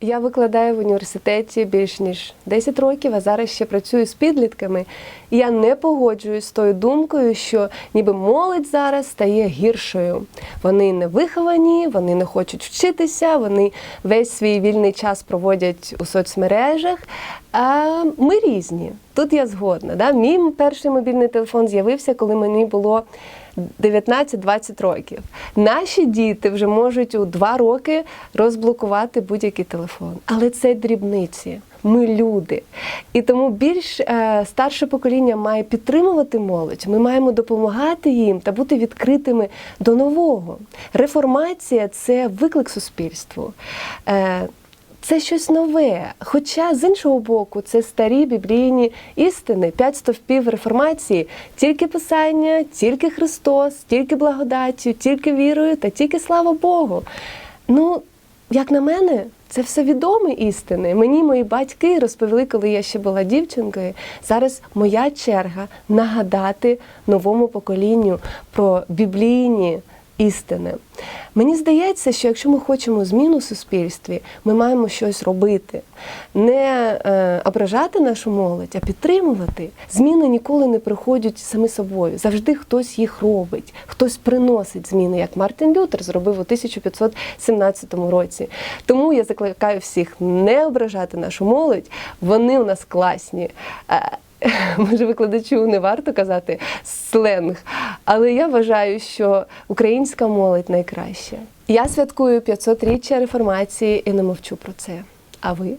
Я викладаю в університеті більш ніж 10 років, а зараз ще працюю з підлітками. І я не погоджуюсь з тою думкою, що ніби молодь зараз стає гіршою. Вони не виховані, вони не хочуть вчитися, вони весь свій вільний час проводять у соцмережах. А ми різні. Тут я згодна. Да? Мій перший мобільний телефон з'явився, коли мені було 19-20 років. Наші діти вже можуть у 2 роки розблокувати будь-який телефон. Але це дрібниці. Ми люди. І тому більш е, старше покоління має підтримувати молодь. Ми маємо допомагати їм та бути відкритими до нового. Реформація це виклик суспільству. Е, це щось нове. Хоча з іншого боку, це старі біблійні істини, п'ять стовпів реформації, тільки писання, тільки Христос, тільки благодаттю, тільки вірою та тільки слава Богу. Ну, як на мене, це все відомі істини. Мені мої батьки розповіли, коли я ще була дівчинкою. Зараз моя черга нагадати новому поколінню про біблійні істини. Мені здається, що якщо ми хочемо зміну в суспільстві, ми маємо щось робити, не е, ображати нашу молодь, а підтримувати. Зміни ніколи не приходять самі собою. Завжди хтось їх робить, хтось приносить зміни, як Мартин Лютер зробив у 1517 році. Тому я закликаю всіх не ображати нашу молодь. Вони у нас класні. Е, Може, викладачу не варто казати сленг, але я вважаю, що українська молодь найкраща. Я святкую 500-річчя реформації і не мовчу про це. А ви?